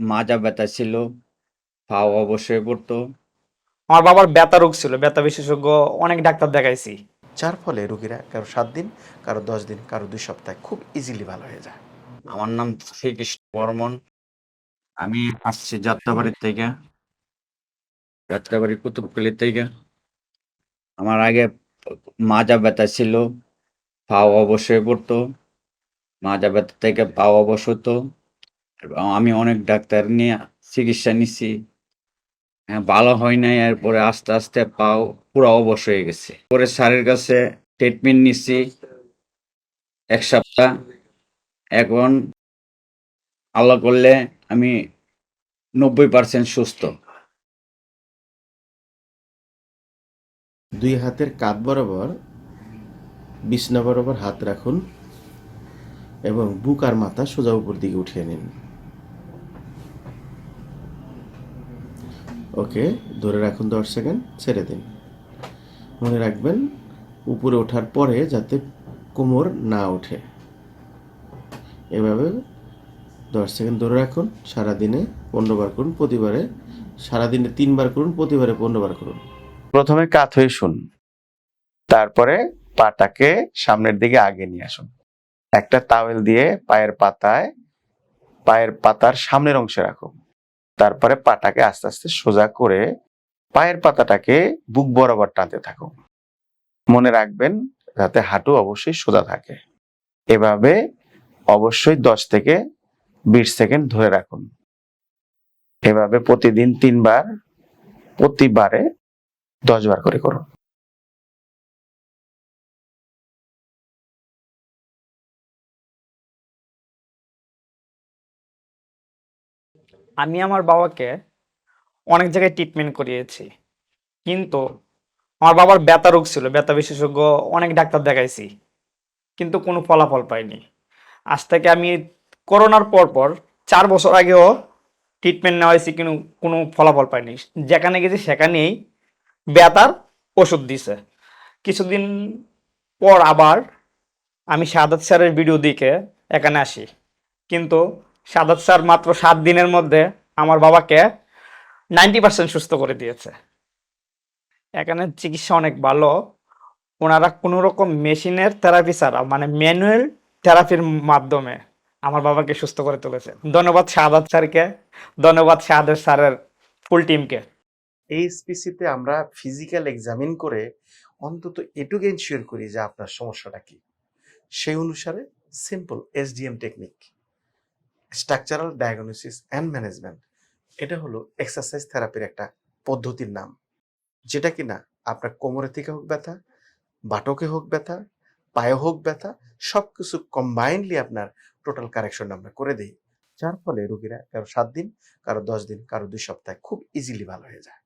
মাজা ব্যথা ছিল পাও অবশ্যই পড়তো। আমার বাবার ব্যথা রোগ ছিল ব্যথা বিশেষজ্ঞ অনেক ডাক্তার দেখাইছি। যার ফলে রোগীরা কারও সাত দিন কারও দশ দিন কারও দুই সপ্তাহে খুব ইজিলি ভালো হয়ে যায়। আমার নাম শ্রীকৃষ্ণ বর্মন। আমি আসছি যাত্রাবাড়ির থেকে যাত্রাবাড়ি কুতুবখালি থেকে। আমার আগে মাজা ব্যথা ছিল পাও অবশ্যই পড়তো। মাজা ব্যথা থেকে পাও অবশ হতো। আমি অনেক ডাক্তার নিয়ে চিকিৎসা নিছি। হ্যাঁ ভালো হয় নাই, এরপরে আস্তে আস্তে পাও পুরো অবশ হয়ে গেছে। পরে স্যারের কাছে ট্রিটমেন্ট নিছি এক সপ্তাহ। এখন আল্লাহ করলে আমি নব্বই পার্সেন্ট সুস্থ। দুই হাতের কাঁধ বরাবর, বিছনা বরাবর হাত রাখুন এবং বুক আর মাথা সোজা উপর দিকে উঠিয়ে নিন। ওকে, ধরে রাখুন দশ সেকেন্ড, ছেড়ে দিন। মনে রাখবেন, উপরে ওঠার পরে যাতে কোমর না ওঠে। এভাবে দশ সেকেন্ড ধরে রাখুন, সারাদিনে পনেরো বার করুন, প্রতিবারে, সারাদিনে তিনবার করুন, প্রতিবারে পনেরো বার করুন। প্রথমে কাত হয়ে শুন, তারপরে পাটাকে সামনের দিকে আগে নিয়ে আসুন। একটা তাওয়েল দিয়ে পায়ের পাতায়, পায়ের পাতার সামনের অংশে রাখুন। তারপরে পাটাকে আস্তে আস্তে সোজা করে পায়ের পাতাটাকে বুক বরাবর টানতে থাকুন। মনে রাখবেন যাতে হাঁটু অবশ্যই সোজা থাকে। এভাবে অবশ্যই দশ থেকে বিশ সেকেন্ড ধরে রাখুন। এভাবে প্রতিদিন তিনবার, প্রতিবারে দশবার করে করুন। আমি আমার বাবাকে অনেক জায়গায় ট্রিটমেন্ট করিয়েছি। কিন্তু আমার বাবার ব্যথা রোগ ছিল, ব্যথা বিশেষজ্ঞ, অনেক ডাক্তার দেখাইছি। কিন্তু কোনো ফলাফল পাইনি। আজ থেকে আমি করোনার পর পর চার বছর আগেও ট্রিটমেন্ট নেওয়া হয়েছে, কিন্তু কোনো ফলাফল পাইনি। যেখানে গেছি সেখানেই ব্যথার ওষুধ দিছে। কিছুদিন পর আবার আমি সাদাত স্যারের ভিডিও দিকে এখানে আসি। কিন্তু সাদাত স্যার মাত্র সাত দিনের মধ্যে আমার বাবাকে নাইনটি পার্সেন্ট সুস্থ করে দিয়েছে। এখানে চিকিৎসা অনেক ভালো। ওনারা কোনো রকম মেশিনের থেরাপি ছাড়া মানে ম্যানুয়াল থেরাপির মাধ্যমে আমার বাবাকে সুস্থ করে তুলেছে। ধন্যবাদ শাহাদাত স্যারকে, ধন্যবাদ শাহাদাত স্যারের ফুল টিমকে। এই স্পিসিতে আমরা ফিজিক্যাল এক্সামিন করে অন্তত এটুকু এনশিওর করি যে আপনার সমস্যাটা কি। সেই অনুসারে simple SDM technique structural diagnosis and management এটা হলো এক্সারসাইজ থেরাপির একটা পদ্ধতির নাম। যেটা কি না আপনার কোমরে থেকে হোক ব্যথা, বাটকে হোক ব্যথা, পায়ে হোক ব্যথা সব কিছু কম্বাইন্ডলি আপনার টোটাল কারেকশন আমরা করে দিই। যার ফলে রুগীরা কারও সাত দিন, কারও দশ দিন, কারও দুই সপ্তাহে খুব ইজিলি ভালো হয়ে যায়।